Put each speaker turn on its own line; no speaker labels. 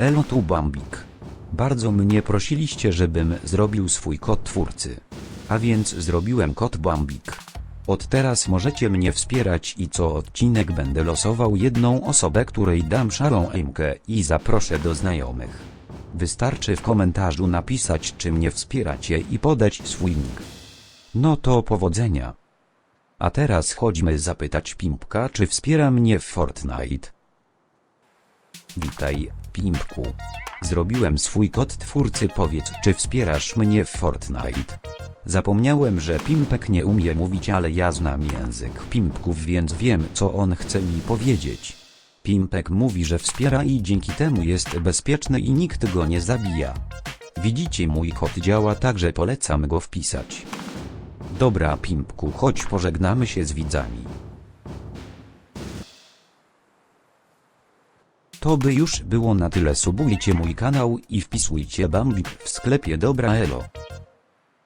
Elo tu Bambik. Bardzo mnie prosiliście, żebym zrobił swój kod twórcy. A więc zrobiłem kod Bambik. Od teraz możecie mnie wspierać i co odcinek będę losował jedną osobę, której dam szarą emkę i zaproszę do znajomych. Wystarczy w komentarzu napisać, czy mnie wspieracie i podać swój nick. No to powodzenia. A teraz chodźmy zapytać Pimpka, czy wspiera mnie w Fortnite. Witaj, Pimpku. Zrobiłem swój kod twórcy, powiedz, czy wspierasz mnie w Fortnite. Zapomniałem, że Pimpek nie umie mówić, ale ja znam język Pimpków, więc wiem, co on chce mi powiedzieć. Pimpek mówi, że wspiera i dzięki temu jest bezpieczny i nikt go nie zabija. Widzicie, mój kod działa tak, że polecam go wpisać. Dobra, Pimpku, chodź pożegnamy się z widzami. To by już było na tyle. Subujcie mój kanał i wpisujcie Bambik w sklepie Dobra Elo.